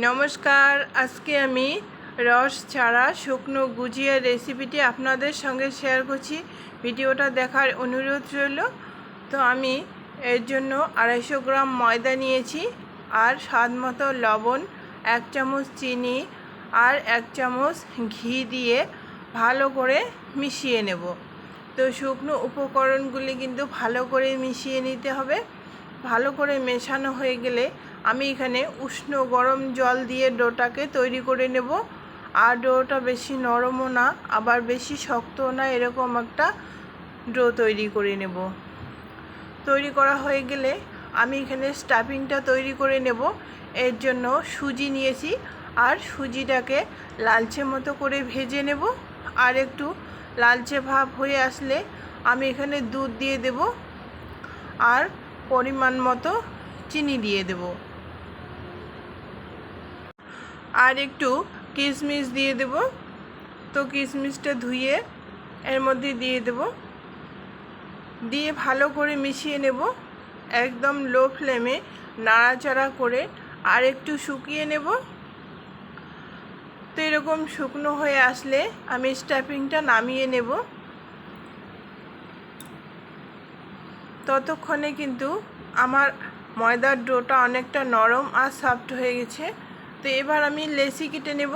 নমস্কার, আজকে আমি রস ছাড়া শুকনো গুজিয়া রেসিপিটি আপনাদের সঙ্গে শেয়ার করছি। ভিডিওটা দেখার অনুরোধ রইল। তো আমি এর জন্য আড়াইশো গ্রাম ময়দা নিয়েছি আর স্বাদ মতো লবণ, এক চামচ চিনি আর এক চামচ ঘি দিয়ে ভালো করে মিশিয়ে নেব। তো শুকনো উপকরণগুলি কিন্তু ভালো করে মিশিয়ে নিতে হবে। ভালো করে মেশানো হয়ে গেলে আমি এখানে উষ্ণ গরম জল দিয়ে ডোটাকে তৈরি করে নেব। আর ডোটা বেশি নরমও না, আবার বেশি শক্তও না, এরকম একটা ডো তৈরি করে নেব। তৈরি করা হয়ে গেলে আমি এখানে স্টাফিংটা তৈরি করে নেব। এর জন্য সুজি নিয়েছি, আর সুজিটাকে লালচে মতো করে ভেজে নেব। আর একটু লালচে ভাব হয়ে আসলে আমি এখানে দুধ দিয়ে দেব। আর পরিমাণ মতো চিনি দিয়ে দেব। আর একটু কিশমিশ দিয়ে দেব। তো কিশমিশটা ধুয়ে এর মধ্যে দিয়ে দেব। দিয়ে ভালো করে মিশিয়ে নেব একদম লো ফ্লেমে নাড়াচাড়া করে আর একটু শুকিয়ে নেব। তো এরকম শুকনো হয়ে আসলে আমি স্টাফিংটা নামিয়ে নেব। ততক্ষণে কিন্তু আমার ময়দার ডোটা অনেকটা নরম আর সফট হয়ে গেছে। তো এবার আমি লেসি কেটে নেব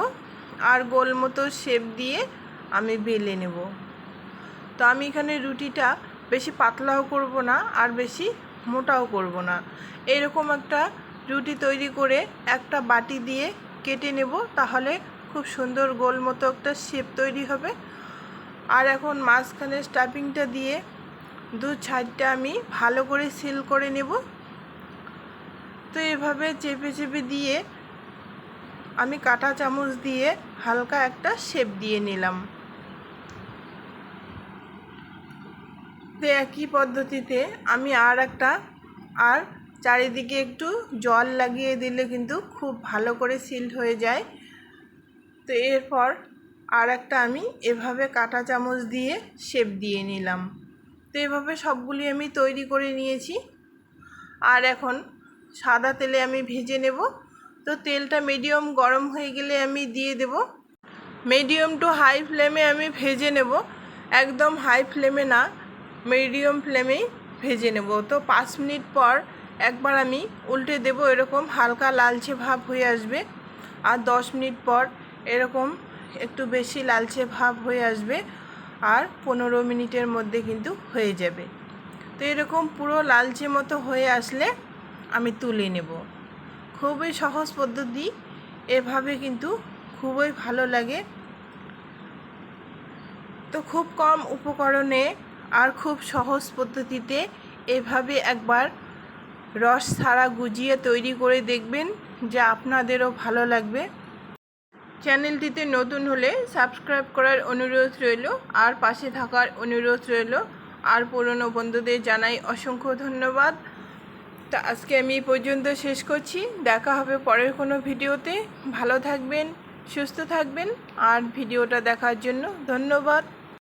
আর গোল মতো শেপ দিয়ে আমি বেলে নেব। তো আমি এখানে রুটিটা বেশি পাতলাও করব না আর বেশি মোটাও করব না। এরকম একটা রুটি তৈরি করে একটা বাটি দিয়ে কেটে নেব তাহলে খুব সুন্দর গোল মতো একটা শেপ তৈরি হবে। আর এখন মাঝখানে স্টাফিংটা দিয়ে দু ছাইডটা আমি ভালো করে সিল করে নেব। তো এভাবে চেপে চেপে দিয়ে আমি কাঁটা চামচ দিয়ে হালকা একটা শেপ দিয়ে নিলাম। তো একই পদ্ধতিতে আমি আর একটা, আর চারিদিকে একটু জল লাগিয়ে দিলে কিন্তু খুব ভালো করে সিল্ড হয়ে যায়। তো এরপর আর একটা আমি এভাবে কাঁটা চামচ দিয়ে শেপ দিয়ে নিলাম। তো এভাবে সবগুলি আমি তৈরি করে নিয়েছি। আর এখন সাদা তেলে আমি ভেজে নেব। তো তেলটা মিডিয়াম গরম হয়ে গেলে আমি দিয়ে দেব। মিডিয়াম টু হাই ফ্লেমে আমি ভেজে নেব। একদম হাই ফ্লেমে না মিডিয়াম ফ্লেমেই ভেজে নেব। তো পাঁচ মিনিট পর একবার আমি উল্টে দেব, এরকম হালকা লালচে ভাব হয়ে আসবে। আর দশ মিনিট পর এরকম একটু বেশি লালচে ভাব হয়ে আসবে আর পনেরো মিনিটের মধ্যে কিন্তু হয়ে যাবে। তো এরকম পুরো লালচে মতো হয়ে আসলে আমি তুলে নেব। খুবই সহজ পদ্ধতি। এভাবে কিন্তু খুবই ভালো লাগে। তো খুব কম উপকরণে আর খুব সহজ পদ্ধতিতে এভাবে একবার রস ছাড়া গুজিয়ে তৈরি করে দেখবেন, যা আপনাদেরও ভালো লাগবে। চ্যানেলটিতে নতুন হলে সাবস্ক্রাইব করার অনুরোধ রইল, আর পাশে থাকার অনুরোধ রইল। আর পুরনো বন্ধুদের জানাই অসংখ্য ধন্যবাদ। তা আজকে আমি এই পর্যন্ত শেষ করছি। দেখা হবে পরের কোনো ভিডিওতে। ভালো থাকবেন, সুস্থ থাকবেন, আর ভিডিওটা দেখার জন্য ধন্যবাদ।